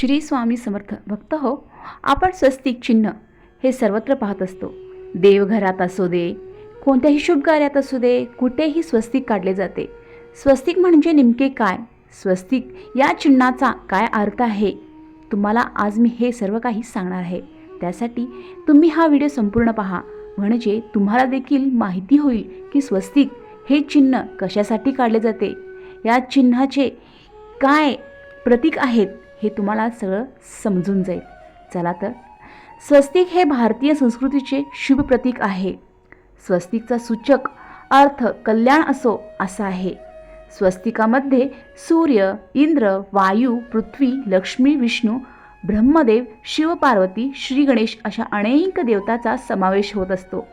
श्री स्वामी समर्थ. भक्त हो आपण स्वस्तिक चिन्ह हे सर्वत्र पाहत असतो. देवघरात असू दे कोणत्याही शुभ कार्यात असू दे कुठेही स्वस्तिक काढले जाते. स्वस्तिक म्हणजे नेमके काय? स्वस्तिक या चिन्हाचा काय अर्थ आहे? तुम्हाला आज मी हे सर्व काही सांगणार आहे. त्यासाठी तुम्ही हा व्हिडिओ संपूर्ण पहा. म्हणजे तुम्हाला देखील माहिती होईल की स्वस्तिक हे चिन्ह कशासाठी काढले जाते? या चिन्हाचे काय प्रतीक आहेत? हे तुम्हाला सगळं समजून जाईल. चला तर. स्वस्तिक हे भारतीय संस्कृतीचे शुभ प्रतीक आहे. स्वस्तिकचा सूचक अर्थ कल्याण असो असा आहे. स्वस्तिकामध्ये सूर्य इंद्र वायू पृथ्वी लक्ष्मी विष्णू ब्रह्मदेव शिवपार्वती श्री गणेश अशा अनेक देवताचा समावेश होत असतो.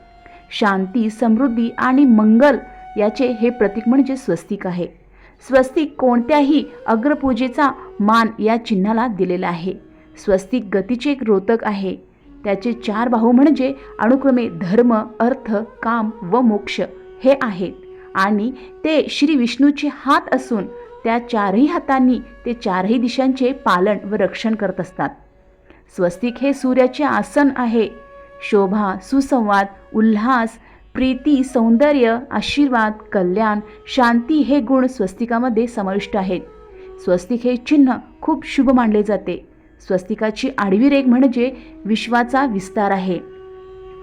शांती समृद्धी आणि मंगल याचे हे प्रतीक म्हणजे स्वस्तिक आहे. स्वस्तिक कोणत्याही अग्रपूजेचा मान या चिन्हाला दिलेला आहे. स्वस्तिक गतीचे एक रोतक आहे. त्याचे चार बाहू म्हणजे अनुक्रमे धर्म अर्थ काम व मोक्ष हे आहेत. आणि ते श्री विष्णूचे हात असून त्या चारही हातांनी ते चारही दिशांचे पालन व रक्षण करत असतात. स्वस्तिक हे सूर्याचे आसन आहे. शोभा सुसंवाद उल्हास प्रीती सौंदर्य आशीर्वाद कल्याण शांती हे गुण स्वस्तिकामध्ये समाविष्ट आहेत. स्वस्तिक हे चिन्ह खूप शुभ मानले जाते. स्वस्तिकाची आडवी रेख म्हणजे विश्वाचा विस्तार आहे.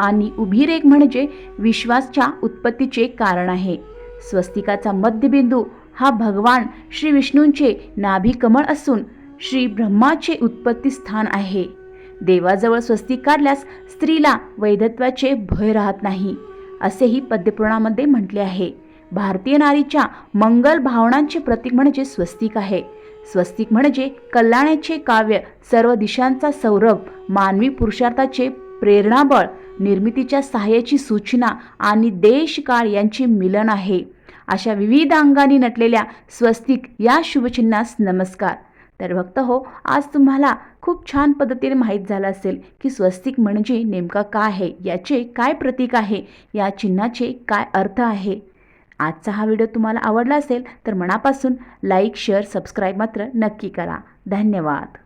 आणि उभी रेख म्हणजे विश्वासच्या उत्पत्तीचे कारण आहे. स्वस्तिकाचा मध्यबिंदू हा भगवान श्री विष्णूंचे नाभिकमळ असून श्री ब्रह्माचे उत्पत्ती स्थान आहे. देवाजवळ स्वस्तिक काढल्यास स्त्रीला वैधत्वाचे भय राहत नाही असेही पद्यपुराणामध्ये म्हटले आहे. भारतीय नारीच्या मंगल भावनांचे प्रतीक म्हणजे स्वस्तिक आहे. स्वस्तिक म्हणजे कल्याणाचे काव्य सर्व दिशांचा सौरभ मानवी पुरुषार्थाचे प्रेरणाबळ निर्मितीच्या सहाय्याची सूचना आणि देशकाळ यांचे मिलन आहे. अशा विविध अंगांनी नटलेल्या स्वस्तिक या शुभचिन्हास नमस्कार. तर भक्त हो आज तुम्हाला खूप छान पद्धतीने माहीत झालं असेल की स्वस्तिक म्हणजे नेमका काय आहे याचे काय प्रतीक आहे या चिन्हाचे काय अर्थ आहे. आजचा हा व्हिडिओ तुम्हाला आवडला असेल तर मनापासून लाईक शेअर सबस्क्राईब मात्र नक्की करा. धन्यवाद.